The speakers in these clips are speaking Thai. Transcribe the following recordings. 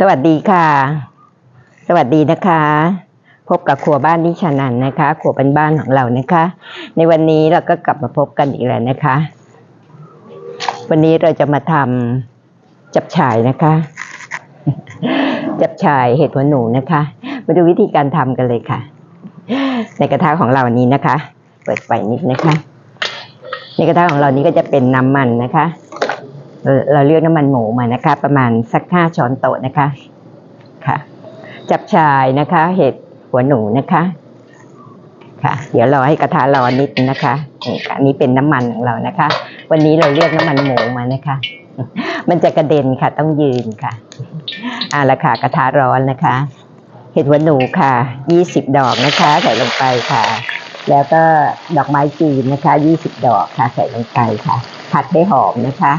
สวัสดีค่ะ สวัสดีนะคะ พบกับครัวบ้านนิชานันนะคะครัวเป็นบ้านของเรานะคะ ในวันนี้เราก็กลับมาพบกันอีกแล้วนะคะ วันนี้เราจะมาทำจับฉ่ายนะคะ จับฉ่ายเห็ดหัวหนูนะคะ มาดูวิธีการทำกันเลยค่ะ ในกระทะของเรานี้นะคะ เปิดไฟนิดนะคะ ในกระทะของเรานี้ก็จะเป็นน้ำมันนะคะ เราเลือกน้ำมันหมูมานะคะ ประมาณสักห้าช้อนโต๊ะนะคะค่ะ จับชายนะคะ เห็ดหัวหนูนะคะ ค่ะ เดี๋ยวรอให้กระทะร้อนนิดนะคะนี่ค่ะอันนี้เป็นน้ำมันของเรานะคะ วันนี้เราเลือกน้ำมันหมูมานะคะ มันจะกระเด็นค่ะ ต้องยืนค่ะอ่าละค่ะกระทะร้อนนะคะ เห็ดหัวหนูค่ะยี่สิบดอกนะคะ ใส่ลงไปค่ะแล้วก็ดอกไม้จีนนะคะยี่สิบดอกค่ะ ใส่ลงไปค่ะ ผัดให้หอมนะคะ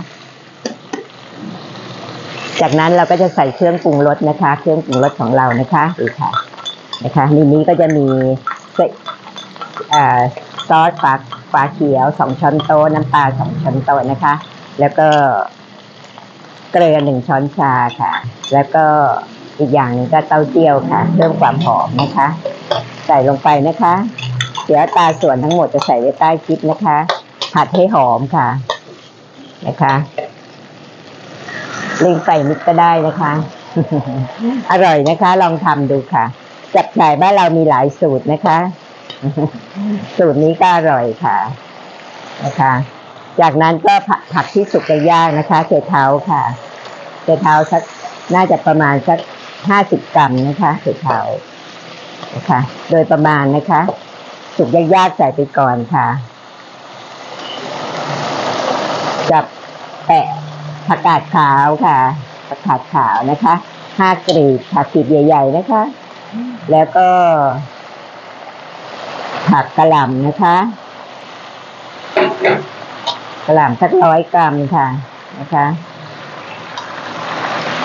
จากนั้นเราก็จะใส่เครื่องปรุงรสนะคะ เครื่องปรุงรสของเรานะคะดูค่ะนะคะในนี้ก็จะมีเสเอ่อซอสปลาปลาเขียวสองช้อนโต๊ะน้ำปลาสองช้อนโต๊ะนะคะ แล้วก็เกลือหนึ่งช้อนชาค่ะ แล้วก็อีกอย่างนึงก็เต้าเจี้ยวค่ะเพิ่มความหอมนะคะ ใส่ลงไปนะคะเดี๋ยวตาส่วนทั้งหมดจะใส่ไว้ใต้คลิปนะคะ ผัดให้หอมค่ะนะคะ ล็งใส่นิดก็ได้นะคะ อร่อยนะคะ ลองทำดูค่ะ จับฉ่ายบ้านเรามีหลายสูตรนะคะ สูตรนี้ก็อร่อยค่ะ นะคะ จากนั้นก็ผักผักที่สุกย่างนะคะเศษเท้าค่ะเศษเท้าสักน่าจะประมาณสักห้าสิบกรัมนะคะเศษเท้านะคะ โดยประมาณนะคะ สุกยากๆใส่ไปก่อนค่ะจับแปะ ผักกาดขาวค่ะผักกาดขาวนะคะห้ากรีบผักกรีบใหญ่ ๆ นะคะ แล้วก็ ผักกระหล่ำนะคะกระหล่ำสักร้อยกรัมค่ะนะคะ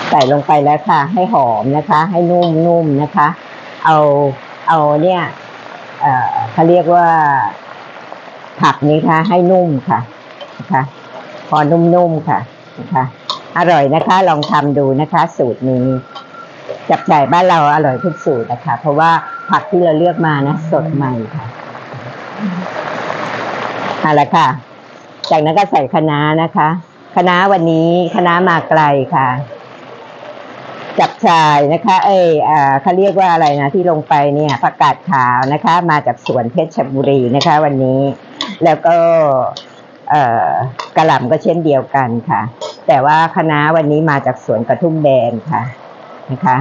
ใส่ลงไปแล้วค่ะ ให้หอมนะคะ ให้นุ่มๆนะคะ เอาเอาเนี่ยเอ่อเขาเรียกว่าผักนี้ค่ะ ให้นุ่มค่ะนะคะพอนุ่มๆค่ะ นะคะอร่อยนะคะ ลองทำดูนะคะ สูตรนี้ จับจ่ายบ้านเราอร่อยทุกสูตรนะคะ เพราะว่าผักที่เราเลือกมานะ สดใหม่ค่ะเอาละค่ะ จากนั้นก็ใส่คะน้านะคะคะน้าวันนี้คะน้ามาไกลค่ะ จับชายนะคะ เอ้ยอ่าเขาเรียกว่าอะไรนะที่ลงไปเนี่ยผักกาดขาวนะคะ มาจากสวนเพชรบุรีนะคะ วันนี้ แล้วก็ เอ่อกระหล่ำก็เช่นเดียวกันค่ะ แต่ว่าคณะวันนี้มาจากสวนกระทุ่มแบนค่ะนะคะ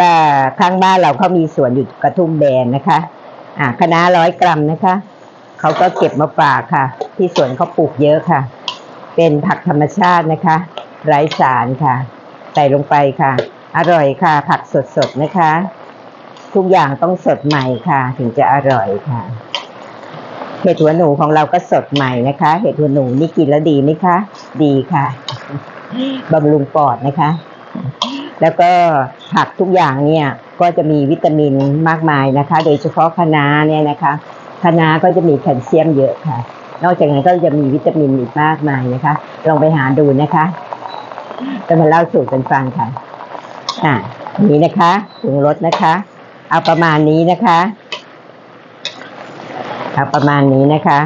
บ้าข้างบ้านเราเขามีสวนอยู่กระทุ่มแบนนะคะ อ่าคะร้อยกรัมนะคะเขาก็เก็บมาฝากค่ะ ที่สวนเขาปลูกเยอะค่ะ เป็นผักธรรมชาตินะคะ ไร้สารค่ะ ใส่ลงไปค่ะ อร่อยค่ะ ผักสดๆนะคะ ทุกอย่างต้องสดใหม่ค่ะ ถึงจะอร่อยค่ะ เห็ดหัวหนูของเราก็สดใหม่นะคะ เห็ดหัวหนูนี่กินแล้วดีไหมคะ ดีค่ะบำรุงปอดนะคะ แล้วก็ผักทุกอย่างเนี่ยก็จะมีวิตามินมากมายนะคะ โดยเฉพาะคะน้าเนี่ยนะคะคะน้าก็จะมีแคลเซียมเยอะค่ะ นอกจากนั้นก็จะมีวิตามินอีกมากมายนะคะ ลองไปหาดูนะคะจะมาเล่าสู่กันฟังค่ะอ่านี้นะคะปรุงรสนะคะ เอาประมาณนี้นะคะเอาประมาณนี้นะคะ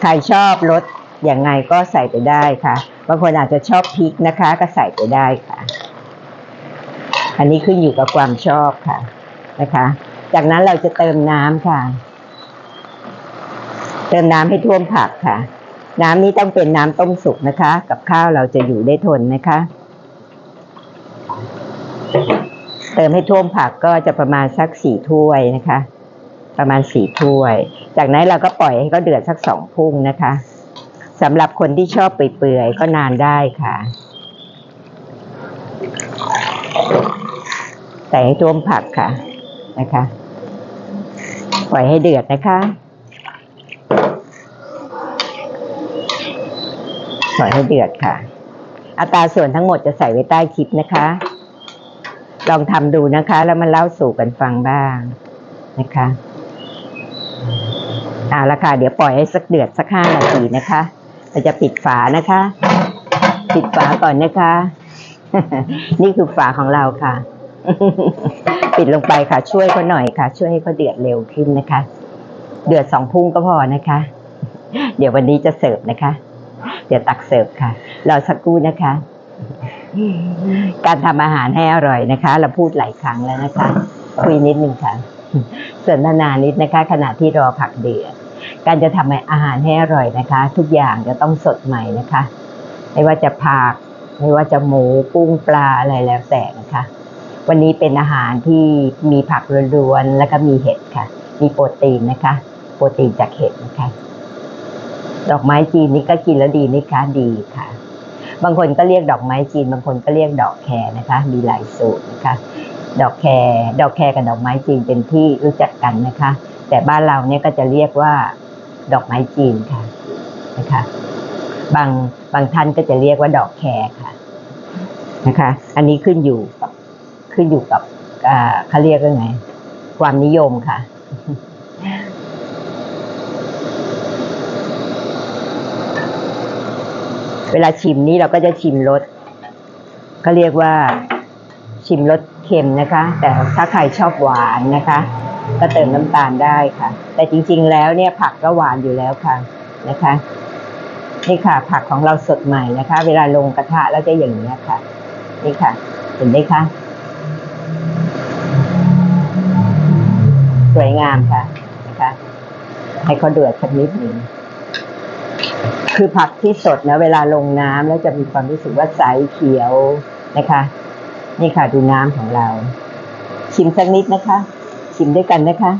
ใครชอบรส อย่างไงก็ใส่ไปได้ค่ะ บางคนอาจจะชอบพริกนะคะ ก็ใส่ไปได้ค่ะ อันนี้ขึ้นอยู่กับความชอบค่ะนะคะ จากนั้นเราจะเติมน้ำค่ะ เติมน้ำให้ท่วมผักค่ะ น้ำนี้ต้องเป็นน้ำต้มสุกนะคะ กับข้าวเราจะอยู่ได้ทนนะคะ เติมให้ท่วมผักก็จะประมาณสักสี่ถ้วยนะคะ ประมาณสี่ถ้วย จากนั้นเราก็ปล่อยให้เขาเดือดสักสองพุ่งนะคะ สำหรับคนที่ชอบเปื่อยๆก็นานได้ค่ะ ใส่ให้ท่วมผักค่ะนะคะ ปล่อยให้เดือดนะคะปล่อยให้เดือดค่ะ อัตราส่วนทั้งหมดจะใส่ไว้ใต้คลิปนะคะ ลองทำดูนะคะ แล้วมาเล่าสู่กันฟังบ้างนะคะเอาละค่ะ เดี๋ยวปล่อยให้สักเดือดสักห้านาทีนะคะ เราจะปิดฝานะคะ ปิดฝาก่อนนะคะ นี่คือฝาของเราค่ะ ปิดลงไปค่ะ ช่วยเขาหน่อยค่ะ ช่วยให้เขาเดือดเร็วขึ้นนะคะ เดือดสองพุ่งก็พอนะคะ เดี๋ยววันนี้จะเสิร์ฟนะคะ เดี๋ยวตักเสิร์ฟค่ะ เราสักครู่นะคะ การทำอาหารให้อร่อยนะคะ เราพูดหลายครั้งแล้วนะคะ คุยนิดนึงค่ะสนทนานิดนะคะ ขณะที่รอผักเดือด การจะทำอาหารให้อร่อยนะคะ ทุกอย่างจะต้องสดใหม่นะคะ ไม่ว่าจะผักไม่ว่าจะหมูกุ้งปลาอะไรแล้วแต่นะคะ วันนี้เป็นอาหารที่มีผักล้วนๆแล้วก็มีเห็ดค่ะ มีโปรตีนนะคะ โปรตีนจากเห็ดนะคะ ดอกไม้จีนนี่ก็กินแล้วดีไหมคะดีค่ะ บางคนก็เรียกดอกไม้จีน บางคนก็เรียกดอกแครนะคะ มีหลายสูตรนะคะ ดอกแครดอกแครกับดอกไม้จีนเป็นที่รู้จักกันนะคะ แต่บ้านเราเนี่ยก็จะเรียกว่าดอกไม้จีนค่ะนะคะบางบางท่านก็จะเรียกว่าดอกแคร์ค่ะนะคะ อันนี้ขึ้นอยู่กับขึ้นอยู่กับอ่าเขาเรียกว่าไง ความนิยมค่ะ เวลาชิมนี้เราก็จะชิมรสก็เรียกว่าชิมรสเค็มนะคะ แต่ถ้าใครชอบหวานนะคะ ก็เติมน้ำตาลได้ค่ะ แต่จริงๆแล้วเนี่ยผักก็หวานอยู่แล้วค่ะนะคะนี่ค่ะ ผักของเราสดใหม่นะคะ เวลาลงกระทะแล้วจะอย่างนี้ค่ะ นี่ค่ะ เห็นไหมคะสวยงามค่ะนะคะให้เขาเดือดสักนิดหนึ่งคือผักที่สดนะเวลาลงน้ำแล้วจะมีความรู้สึกว่าใสเขียวนะคะ นี่ค่ะดูน้ำของเรา ชิมสักนิดนะคะ ชิมด้วยกันนะคะ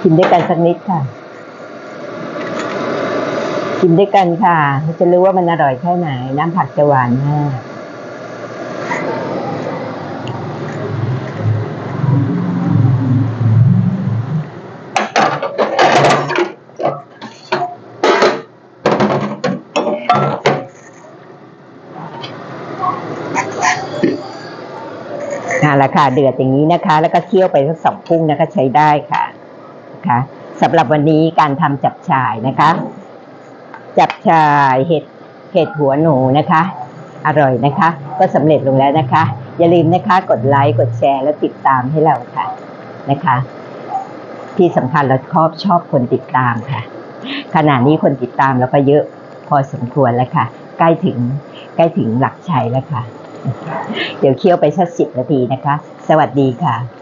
ชิมด้วยกันสักนิดค่ะ ชิมด้วยกันค่ะเราจะรู้ว่ามันอร่อยแค่ไหน น้ำผักจะหวานมาก ละค่ะเดือดอย่างนี้นะคะ แล้วก็เคี่ยวไปสักสองพุ่งนะคะใช้ได้ค่ะนะคะสำหรับวันนี้การทำจับฉ่ายนะคะ จับฉ่ายเห็ดเห็ดหัวหนูนะคะ อร่อยนะคะ ก็สำเร็จลงแล้วนะคะ อย่าลืมนะคะกดไลค์กดแชร์และติดตามให้เราค่ะนะคะ ที่สำคัญเราชอบชอบคนติดตามค่ะ ขณะนี้คนติดตามเราก็เยอะพอสมควรแล้วค่ะ ใกล้ถึงใกล้ถึงหลักชัยแล้วค่ะ เดี๋ยวเคี่ยวไปสักสิบนาทีนะคะ สวัสดีค่ะ